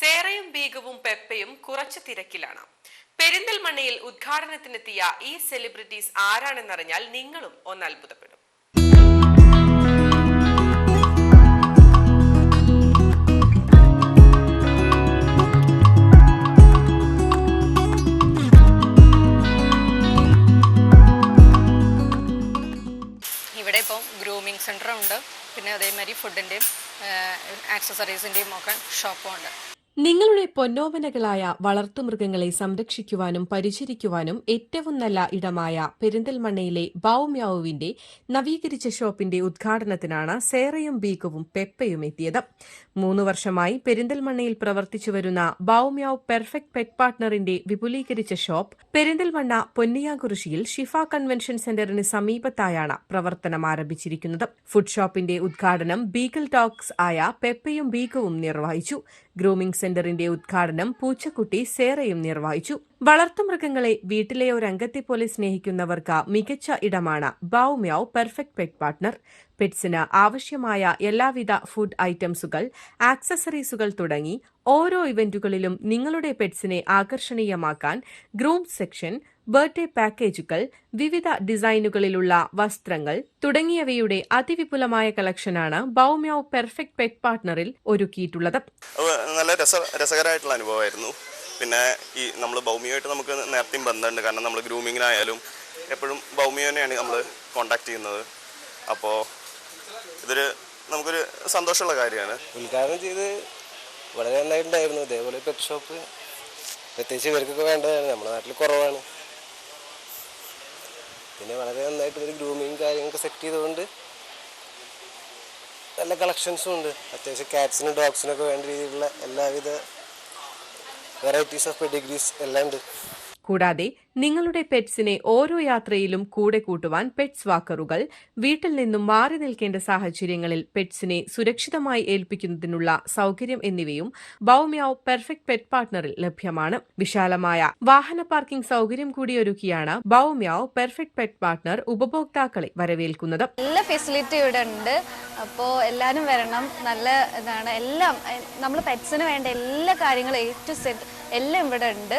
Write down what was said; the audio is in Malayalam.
സേറയും ബീഗവും പെപ്പയും കുറച്ച് തിരക്കിലാണ്. പെരിന്തൽമണ്ണയിൽ ഉദ്ഘാടനത്തിനെത്തിയ ഈ സെലിബ്രിറ്റീസ് ആരാണെന്നറിഞ്ഞാൽ നിങ്ങളും ഒന്ന് അത്ഭുതപ്പെടും. ഇവിടെ ഇപ്പം ഗ്രൂമിങ് സെന്ററുണ്ട് പിന്നെ അതേമാതിരി ഫുഡിന്റെയും ആക്സസറീസിന്റെയും ഒക്കെ ഷോപ്പും ഉണ്ട്. നിങ്ങളുടെ പൊന്നോവനകളായ വളർത്തുമൃഗങ്ങളെ സംരക്ഷിക്കുവാനും പരിചരിക്കുവാനും ഏറ്റവും നല്ല ഇടമായ പെരിന്തൽമണ്ണയിലെ ബാവുമ്യാവുവിന്റെ നവീകരിച്ച ഷോപ്പിന്റെ ഉദ്ഘാടനത്തിനാണ് സേറയും ബീക്കവും പെപ്പയും എത്തിയത്. മൂന്ന് വർഷമായി പെരിന്തൽമണ്ണയിൽ പ്രവർത്തിച്ചു വരുന്ന ബാവുമ്യാവ് പെർഫെക്റ്റ് പെറ്റ് പാർട്ട്ണറിന്റെ വിപുലീകരിച്ച ഷോപ്പ് പെരിന്തൽമണ്ണ പൊന്നിയാകുറിശിയിൽ ഷിഫ കൺവെൻഷൻ സെന്ററിന് സമീപത്തായാണ് പ്രവർത്തനം ആരംഭിച്ചിരിക്കുന്നത്. ഫുഡ് ഷോപ്പിന്റെ ഉദ്ഘാടനം ബീക്കൽ ടോക്സ് ആയ പെപ്പയും ബീക്കവും നിർവഹിച്ചു. ഗ്രൂമിംഗ് സെന്ററിന്റെ ഉദ്ഘാടനം പൂച്ചക്കുട്ടി സേറയും നിർവഹിച്ചു വളർത്തുമൃഗങ്ങളെ വീട്ടിലെ ഒരു അംഗത്തെ പോലെ സ്നേഹിക്കുന്നവർക്ക് മികച്ച ഇടമാണ്. ബൗമ്യാവ് പെർഫെക്റ്റ് പെറ്റ് പാർട്ട്ണർ. പെറ്റ്സിന് ആവശ്യമായ എല്ലാവിധ ഫുഡ് ഐറ്റംസുകൾ ആക്സസറീസുകൾ തുടങ്ങി ഓരോ ഇവന്റുകളിലും നിങ്ങളുടെ പെറ്റ്സിനെ ആകർഷണീയമാക്കാൻ ഗ്രൂം സെക്ഷൻ ബർത്ത്ഡേ പാക്കേജുകൾ വിവിധ ഡിസൈനുകളിലുള്ള വസ്ത്രങ്ങൾ തുടങ്ങിയവയുടെ അതിവിപുലമായ കളക്ഷനാണ് ബൗമ്യാവ് പെർഫെക്റ്റ് പെറ്റ് പാർട്ട്ണറിൽ ഒരുക്കിയിട്ടുള്ളത്. നല്ല രസ രസകരമായിട്ടുള്ള അനുഭവമായിരുന്നു. പിന്നെ ഈ നമ്മൾ ഭൗമികമായിട്ട് നമുക്ക് നേരത്തെയും ബന്ധമുണ്ട്. കാരണം നമ്മൾ ഗ്രൂമിങ്ങിനായാലും എപ്പോഴും ഭൗമികനെയാണ് നമ്മൾ കോണ്ടാക്ട് ചെയ്യുന്നത്. അപ്പോൾ ഇതൊരു നമുക്കൊരു സന്തോഷമുള്ള കാര്യമാണ്. ഉദ്ഘാടനം ചെയ്ത് വളരെ നന്നായിട്ടുണ്ടായിരുന്നു. ഇതേപോലെ പെറ്റ് ഷോപ്പ് പ്രത്യേകിച്ച് ഇവർക്കൊക്കെ വേണ്ടതാണ്. നമ്മുടെ നാട്ടിൽ കുറവാണ്. പിന്നെ വളരെ നന്നായിട്ട് ഇവർ ഗ്രൂമിങ് കാര്യങ്ങളൊക്കെ സെറ്റ് ചെയ്തുകൊണ്ട് നല്ല കളക്ഷൻസും ഉണ്ട്. അത്യാവശ്യം ക്യാറ്റ്സിനും ഡോഗ്സിനൊക്കെ വേണ്ട രീതിയിലുള്ള എല്ലാവിധ വെറൈറ്റീസ് ഓഫ് പെഡിഗ്രീസ് എല്ലാം ഉണ്ട് കൂടാതെ നിങ്ങളുടെ പെറ്റ്സിനെ ഓരോ യാത്രയിലും കൂടെ കൂട്ടുവാൻ പെറ്റ്സ് വാക്കറുകൾ വീട്ടിൽ നിന്നും മാറി നിൽക്കേണ്ട സാഹചര്യങ്ങളിൽ പെറ്റ്സിനെ സുരക്ഷിതമായി ഏൽപ്പിക്കുന്നതിനുള്ള സൗകര്യം എന്നിവയും ബൗമ്യാവ് പെർഫെക്റ്റ് പെറ്റ് പാർട്ട്ണറിൽ ലഭ്യമാണ്. വിശാലമായ വാഹന പാർക്കിംഗ് സൗകര്യം കൂടിയൊരുക്കിയാണ് ബൗമ്യാവ് പെർഫെക്റ്റ് പെറ്റ് പാർട്ട്ണർ ഉപഭോക്താക്കളെ വരവേൽക്കുന്നത്. എല്ലാ ഫെസിലിറ്റി ഇവിടെ ഉണ്ട്. അപ്പോൾ എല്ലാവരും വരണം. നല്ല ഇതാണ്. എല്ലാം നമ്മൾ പെറ്റ്സിന് വേണ്ട എല്ലാ കാര്യങ്ങളും ടു സെറ്റ് എല്ലാം ഇവിടെ ഉണ്ട്.